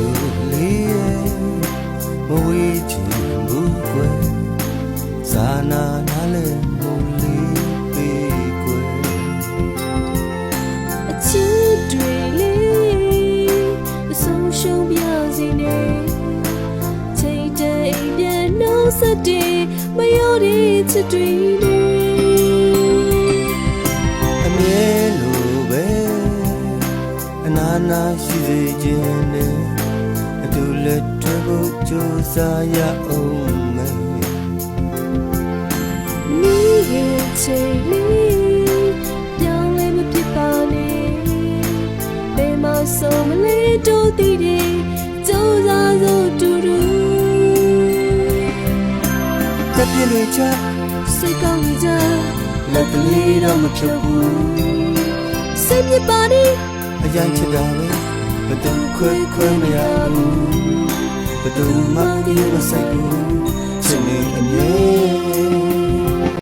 ဆိုလေးရဲ့မဝေးချင်ဘူးကွယ်ဇာနာနားလဲမူလေးပေးကွယ်အချစ်တွေလေးအဆုံးရှုံးပြစီနေချိန်တဲ့အိမ်ပြန်နှုတ်ဆက်တဲ့မရောတဲ့ချစ်တွေလေး အနာနာရှိစေခြင်းနဲ့အတူလက်တွဲဖို့ကြိုးစားရအောင်မယ်မိရဲ့ချိန်လေးပြောင်းလဲမဖြစ်ပါနဲ့ဘယ်မှာဆုံးမလဲတို့တည်တယ်ကြိုးစားစို့တူတူတပြင်းတွေချစိတ်ကောင်းကြလက်ကလေးတော့မဖြစ်ဘူးစိတ်ပြပါနဲ့ အရင်ချစ်တာပဲဘယ်သူခွဲခွဲမရဘူးဘယ်သူမှဒီမဆိုင်ဘူးချစ်နေအ